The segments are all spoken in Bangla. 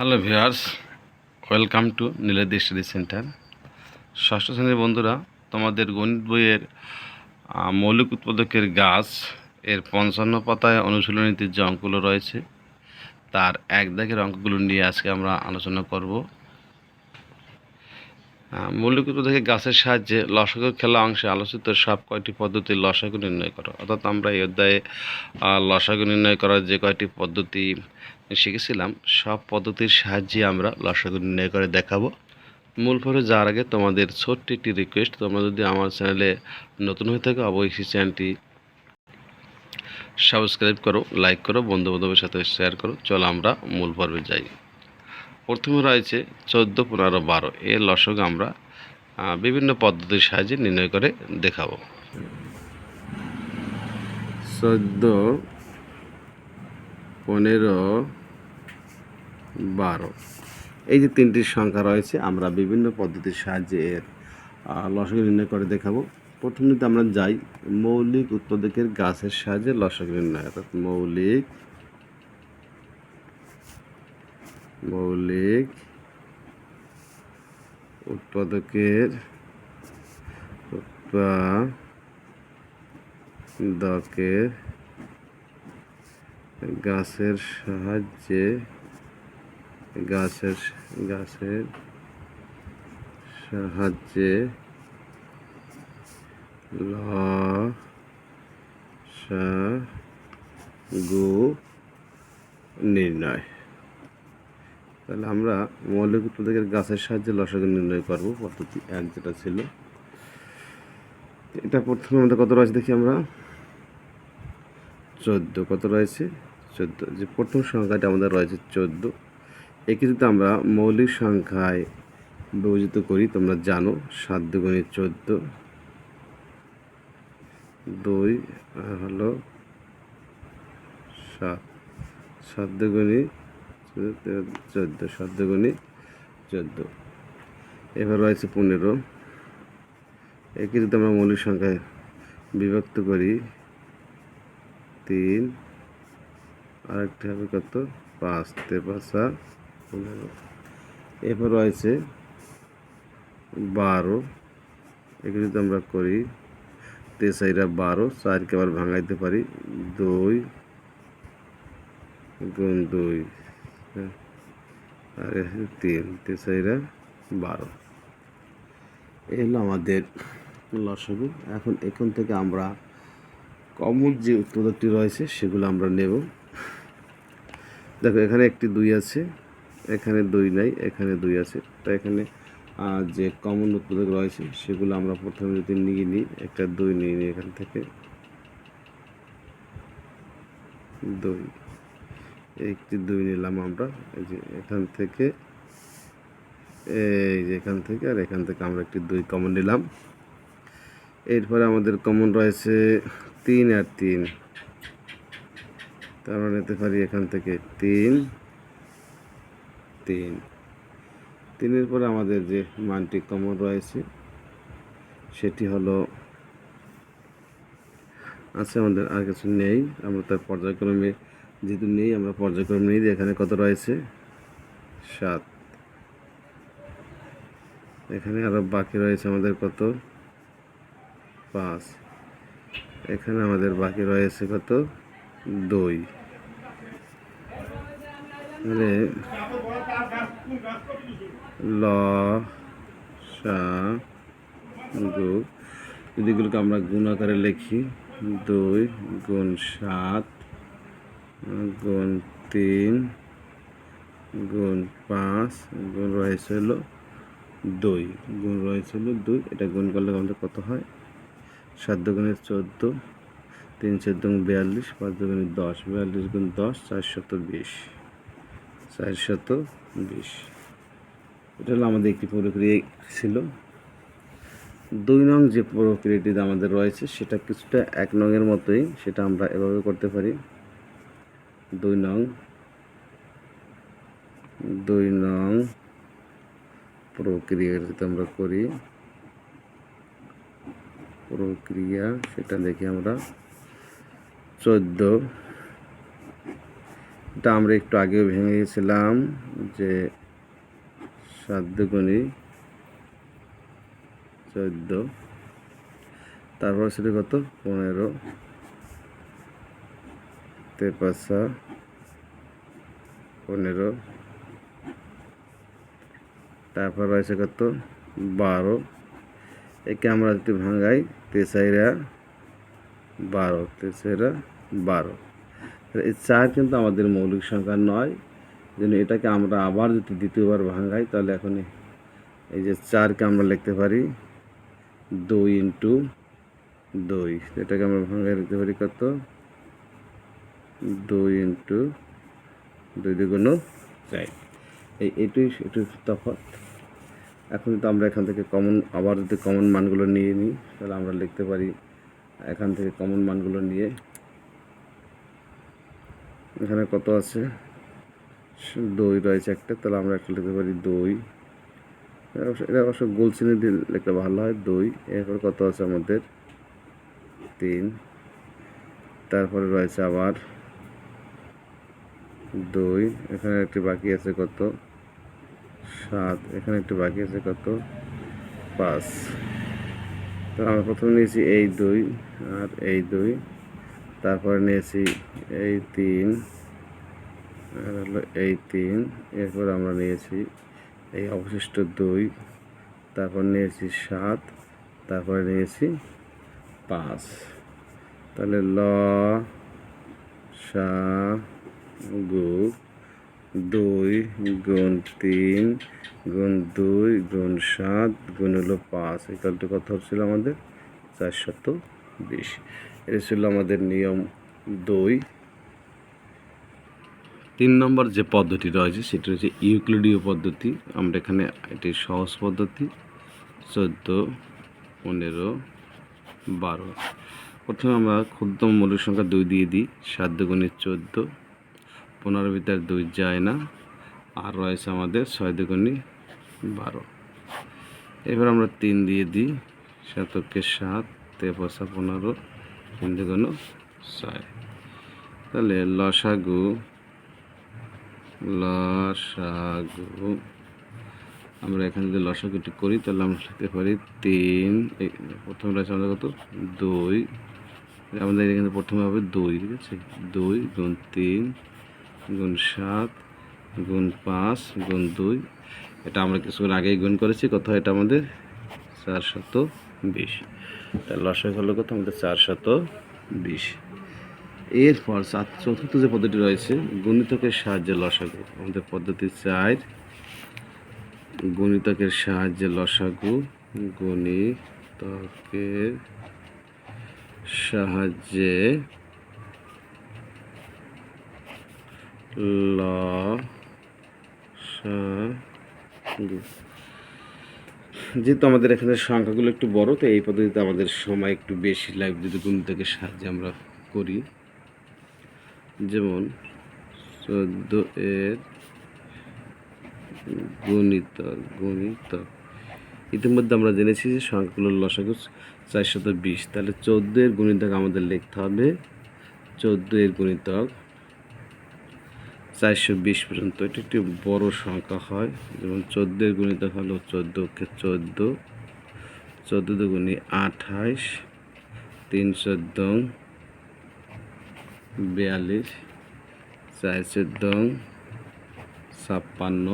Hello viewers, welcome to Niladi study centre. ষষ্ঠ শ্রেণির বন্ধুরা, তোমাদের গণিত বইয়ের মৌলিক উৎপাদকের গাছ, এর পঞ্চান্ন পাতায় অনুশীলনীতে যে অঙ্কগুলো রয়েছে, তার এক দাগের অঙ্কগুলো নিয়ে আজকে আমরা আলোচনা করব। মৌলিক উৎপাদকের গাছের সাহায্যে লসাগু খেলা অংশে আলোচিত সব কয়টি পদ্ধতির লসাগু নির্ণয় করো? অর্থাৎ আমরা এই অধ্যায়ে লসাগু নির্ণয় করার যে কয়টি পদ্ধতি শিখেছিলাম, সব পদ্ধতির সাহায্যে আমরা লসাগু নির্ণয় করে দেখাবো। মূল পর্বে যাওয়ার আগে তোমাদের ছোট্ট একটি রিকোয়েস্ট তোমরা যদি আমার চ্যানেলে নতুন হয়ে থাকো, অবশ্যই চ্যানেলটি সাবস্ক্রাইব করো লাইক করো বন্ধু বান্ধবের সাথে শেয়ার করো। চলো আমরা মূল পর্বে যাই। প্রথমে রয়েছে চোদ্দ, পনেরো, বারো। এর লসক আমরা বিভিন্ন পদ্ধতির সাহায্যে নির্ণয় করে দেখাবো। চোদ্দ, পনেরো, বারো। এই যে তিনটি সংখ্যা রয়েছে, আমরা বিভিন্ন পদ্ধতির সাহায্যে এর লসক নির্ণয় করে দেখাবো। প্রথমে আমরা যাই, মৌলিক উৎপাদকের গাছের সাহায্যে লসক নির্ণয়, অর্থাৎ মৌলিক মৌলিক উৎপাদকের উৎপাদকের গাছের সাহায্যে গাছের গাছের সাহায্যে ল গু নির্ণয়। তাহলে আমরা মৌলিক উৎপাদকের গাছের সাহায্যে লসাগু নির্ণয় করব পদ্ধতি এক যেটা ছিল। এটা প্রথমে আমাদের কত রয়েছে দেখি আমরা? চোদ্দ। কত রয়েছে? চোদ্দ। যে প্রথম সংখ্যাটা আমাদের রয়েছে চোদ্দ। একে যদি আমরা মৌলিক সংখ্যায় বিবেচিত করি, তোমরা জানো, সাত দুগুণে চোদ্দ। দুই আর হলো সাত। সাত দুগুণে চোদ্দ সাত দুগুণে চোদ্দ। এবার রয়েছে পনেরো। একে যদি আমরা মৌলিক সংখ্যায় বিভক্ত করি, তিন, আরেকটি হবে কত? পাঁচ। তে পাঁচা পনেরো। এরপর রয়েছে বারো। এগুলো যদি আমরা করি, তেসাইরা বারো, চারকে আবার ভাঙাইতে পারি দুই, গুণ দুই। আর হচ্ছে তিন তেসাইরা বারো। এই হলো আমাদের লসগু। এখন এখান থেকে আমরা কমন যে উৎপাদকটি রয়েছে, সেগুলো আমরা নেব। দেখো, এখানে একটি দুই আছে, এখানে দুই নাই, এখানে দুই আছে। তো এখানে যে কমন উৎপাদক রয়েছে, সেগুলো আমরা প্রথমে যদি নিয়ে নিই, একটা দুই নিয়ে নিই এখান থেকে। দুই। একটি দুই নিলাম আমরা। এই যে এখান থেকে, এই যে এখান থেকে, আর এখান থেকে আমরা একটি দুই কমন নিলাম। এরপরে আমাদের কমন রয়েছে তিন আর তিন। তার আমরা নিতে পারি এখান থেকে তিন তিন। তিনের পরে আমাদের যে মানটি কমন রয়েছে, সেটি হলো, আছে আমাদের আর কিছু নেই। আমরা তার পর্যায়ক্রমে যেহেতু নেই, আমরা পর্যায়ক্রমে নেই এখানে কত রয়েছে? সাত। এখানে আরও বাকি রয়েছে আমাদের কত? পাঁচ। এখানে আমাদের বাকি রয়েছে কত? দুই। তাহলে ল যদি এগুলোকে আমরা গুণ আকারে লিখি, দুই গুণ সাত গুণ তিন, গুণ পাঁচ, গুণ রয়েছে হলো দুই। গুণ রয়েছে হলো দুই, এটা গুণ করলে আমাদের কত হয়? সাত দুগুণে চোদ্দ, তিন চোদ্দ বিয়াল্লিশ, পাঁচ দুগুণে দশ, বিয়াল্লিশ গুণ দশ চারশত বিশ। চারশত বিশ। এটা হলো আমাদের একটি প্রক্রিয়া ছিল। দুই নং যে প্রক্রিয়াটি আমাদের রয়েছে, সেটা কিছুটা এক নংয়ের মতোই, সেটা আমরা এভাবে করতে পারি। দুই নং দুই নং প্রক্রিয়া যদি আমরা করি, প্রক্রিয়া সেটা দেখি আমরা, চোদ্দ। এটা আমরা একটু আগেও ভেঙে গেছিলাম যে সাত দুগুণি চোদ্দ, তারপর সেটা কত? পনেরো। তেপাশা পনেরো। তারপর রয়েছে কত? বারো। একে আমরা যদি ভাঙাই, তেসাইরা বারো তেসাইরা বারো। এই চার কিন্তু আমাদের মৌলিক সংখ্যা নয়। যেন এটাকে আমরা আবার যদি দ্বিতীয়বার ভাঙাই, তাহলে এখন এই যে চারকে আমরা লিখতে পারি দুই ইন্টু দুই। এটাকে আমরা ভাঙাই লিখতে পারি কত? দুই ইন্টু দুই দুগুণ চাই এই এটুই একটু তফাৎ। এখন যদি আমরা এখান থেকে কমন আবার যদি কমন মানগুলো নিয়ে নিই তাহলে আমরা লিখতে পারি এখান থেকে কমন মানগুলো নিয়ে এখানে কত আছে? দই রয়েছে একটা তাহলে আমরা একটা লিখতে পারি দই। এটা অবশ্য গোল চিনি দিয়ে লিখলে ভালো হয় দই। এরপর কত আছে আমাদের? তিন। তারপরে রয়েছে আবার দই, এখানে একটি বাকি আছে কত? সাত, এখানে একটি বাকি আছে কত? পাঁচ। তো আমরা প্রথমে নিয়েছি এই দুই আর এই দুই। তারপরে নিয়েছি এই তিন আর হলো এই তিন। এরপর আমরা নিয়েছি এই অবশিষ্ট দুই। তারপর নিয়েছি সাত, তারপরে নিয়েছি পাঁচ। তাহলে ল, সা গু দুই গুণ তিন গুণ দুই গুণ সাত গুণ হলো পাঁচ। একালটা কত হচ্ছিল আমাদের চারশত বিশ। এটা ছিল আমাদের নিয়ম দুই। তিন নম্বর যে পদ্ধতি রয়েছে, সেটি হচ্ছে ইউক্লিডীয় পদ্ধতি। আমরা এখানে এটি সহজ পদ্ধতি। চোদ্দ, পনেরো, বারো। প্রথমে আমরা ক্ষুদ্র মৌলিক সংখ্যা দুই দিয়ে দিই। সাত দুগুণে চোদ্দ পনেরো ভিতরে দুই যায় না। আর রয়েছে আমাদের ছয় দুগুণে বারো। এবার আমরা তিন দিয়ে দিই শতকে সাত, তেপসা পনেরো তিন দুগুণ ছয়। তাহলে লসাগু লসাগু। আমরা এখানে যদি লসাগুটি করি, তাহলে আমরা লিখতে পারি তিন। প্রথমে রয়েছে আমাদের কত? দুই। আমাদের এখানে প্রথমে হবে দুই, ঠিক আছে? দুই গুণ তিন গুণ সাত, গুণ পাঁচ, গুণ দুই। এটা আমরা কিছুক্ষণ আগেই গুণ করেছি। কত এটা আমাদের? চার শত বিশ। তাহলে লসাগু হলো কত? আমাদের চার শত বিশ। এরপর চতুর্থ যে পদ্ধতি রয়েছে, গণিতকের সাহায্যে লসাগু। আমাদের পদ্ধতি চার, গণিতকের সাহায্যে লসাগু, গণিতকের সাহায্যে লসাগু যেহেতু আমাদের এখানে সংখ্যাগুলো একটু বড় তো এই পদ্ধতিতে আমাদের সময় একটু বেশি লাগবে, যদি গণিতকের সাহায্যে আমরা করি। যেমন, চোদ্দ এর গণিতক গণিতক ইতিমধ্যে আমরা জেনেছি যে সংখ্যাগুলোর লসাগু চারশত বিশ। তাহলে চোদ্দ এর গণিতক আমাদের লিখতে হবে। চোদ্দ এর গণিতক চারশো বিশ পর্যন্ত, এটা একটি বড় সংখ্যা হয়। যেমন চোদ্দ এর গণিতক হলো চোদ্দোকে চোদ্দ চোদ্দ দুগুণি আঠাইশ তিন চোদ্দ বিয়াল্লিশ চার চোদ্দ ছাপ্পান্ন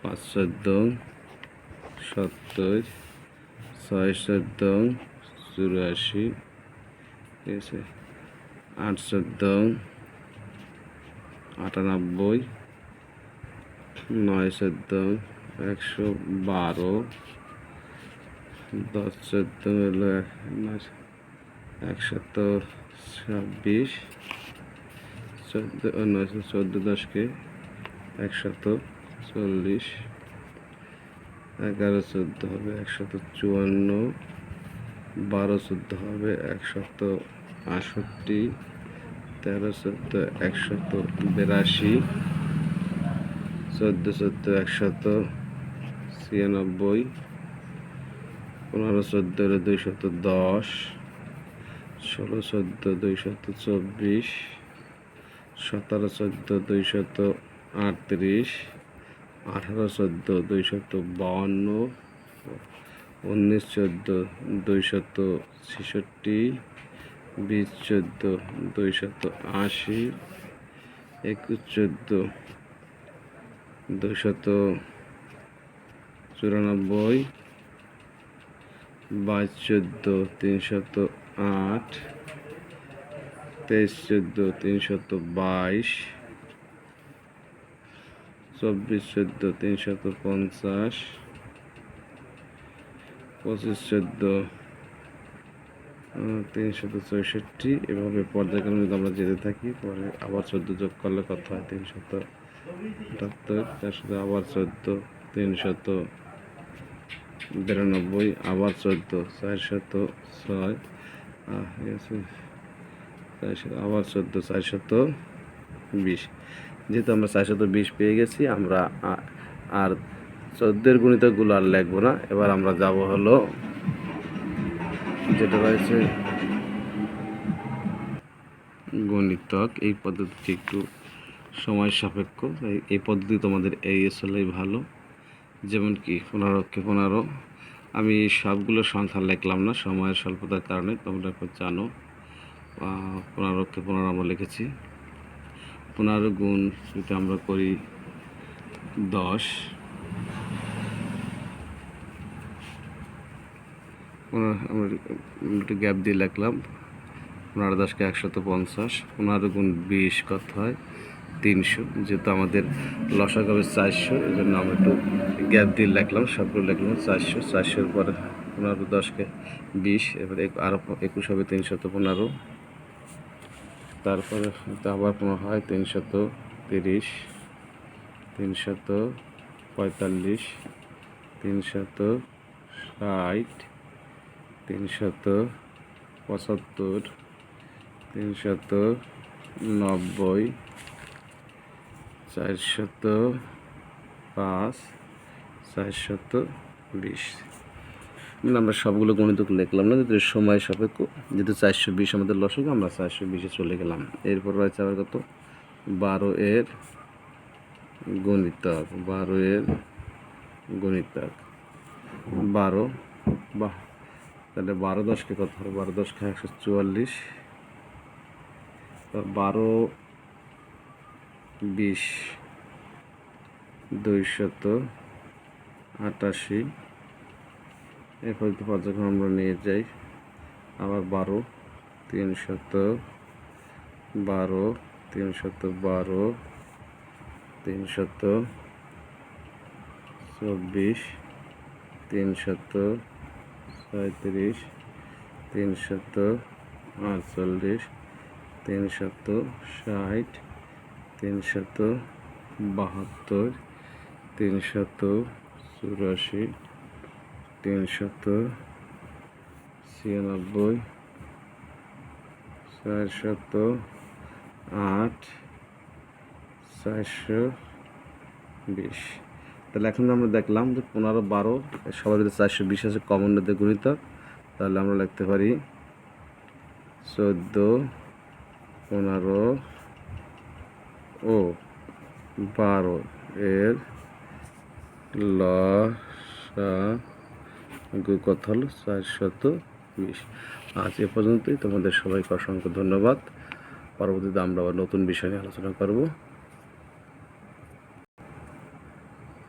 পাঁচ চোদ্দ সত্তর ছয় চোদ্দ চুরাশি, ঠিক আছে? আট চোদ্দ আটানব্বই, নয় চোদ্দ একশো বারো, দশ চোদ্দ হলো এক- একশত ছাব্বিশ, চোদ্দ নয়শো চোদ্দ দশকে একশত চল্লিশ, এগারো চোদ্দ হবে একশত চুয়ান্ন, বারো চোদ্দ হবে একশত আটষট্টি তেরো চোদ্দ, একশত বিরাশি, চোদ্দ চোদ্দ, একশত ছিয়ানব্বই, পনেরো চোদ্দ দুইশত দশ, ষোলো চোদ্দ দুইশত চব্বিশ, সতেরো চোদ্দ দুইশত আটত্রিশ, আঠারো চোদ্দ দুইশত বাউন্ন, উনিশ চোদ্দ দুইশত ছেষট্টি বিশ চোদ্দ দুইশত আশি, একুশ চোদ্দ দুইশত চুরানব্বই, বাইশ চোদ্দ তিনশত আট, তেইশ চোদ্দ তিনশত বাইশ, চব্বিশ চোদ্দ তিনশত পঞ্চাশ, পঁচিশ চোদ্দ তিনশত চৌষট্টি এভাবে পর্যায়ক্রমে যদি আমরা যেতে থাকি, পরে আবার চোদ্দ যোগ করলে কত হয়? তিনশত আটাত্তর তার সাথে আবার চোদ্দ, তিনশত বিরানব্বই, আবার চোদ্দ, চারশত ছয় চারশত, আবার চোদ্দ, চারশত বিশ। যেহেতু আমরা চারশত বিশ পেয়ে গেছি, আমরা আর চোদ্দের গুণিতকগুলো আর লিখব না। এবার আমরা যাব হলো যেটা রয়েছে গণিতক এই পদ্ধতিটি একটু সময় সাপেক্ষ। তাই এই পদ্ধতি তোমাদের এই আসলেই ভালো। যেমন কি পনেরোকে পনেরো। আমি সবগুলো সংখ্যা লিখলাম না, সময়ের স্বল্পতার কারণে, তোমরা জানো। পনেরোকে পনেরো আমরা লিখেছি। পনেরো গুণ যদি আমরা করি দশ পনেরো আমরা একটু গ্যাপ দিয়ে লিখলাম। পনেরো দশকে একশত পঞ্চাশ পনেরো গুণ বিশ কত হয়? তিনশো, যেহেতু আমাদের লসাগ হবে চারশো এই জন্য আমরা একটু গ্যাপ দিয়ে লিখলাম, সবগুলো লিখলাম চারশো, চারশোর পরে পনেরো দশকে বিশ, এবারে আরও একুশ হবে তিনশত পনেরো। তারপরে আবার পনেরো হয়, তিনশত তিরিশ, তিনশত পঁয়তাল্লিশ, তিনশত ষাট তিনশত পঁচাত্তর, তিনশত নব্বই, চারশত পাঁচ, চারশত বিশ। আমরা সবগুলো গণিত লিখলাম না, যেহেতু সময় সাপেক্ষ, যেহেতু চারশো বিশ আমাদের লসক আমরা চারশো বিশে চলে গেলাম। এরপর রয়েছে আবার কত? বারো এর গণিতক, বারো এর গণিতক। বারো, বাহ। তাহলে বারো দশকে কত? হবে বারো দশকে একশো চুয়াল্লিশ। বারো বিশ, দুইশত আটাশি। এরপর পর্যক্রম আমরা নিয়ে যাই। আবার বারো, তিনশত বারো তিনশত বারো, তিনশত চব্বিশ, তিনশত ছয়ত্রিশ তিনশত আটচল্লিশ তিনশত ষাট তিনশত বাহাত্তর তিনশত চুরাশি তিনশত ছিয়ানব্বই চারশত আট, চারশো, বিশ। তাহলে এখন আমরা দেখলাম যে পনেরো, বারো, সবার যদি চারশো বিশ আছে কমন নদী গুণিত, তাহলে আমরা লিখতে পারি চোদ্দ, পনেরো ও বারো এর ল কত হলো? চারশত বিশ। আজ এ পর্যন্তই। তোমাদের সবাইকে অসংখ্য ধন্যবাদ। পরবর্তীতে আমরা আবার নতুন বিষয় নিয়ে আলোচনা করব।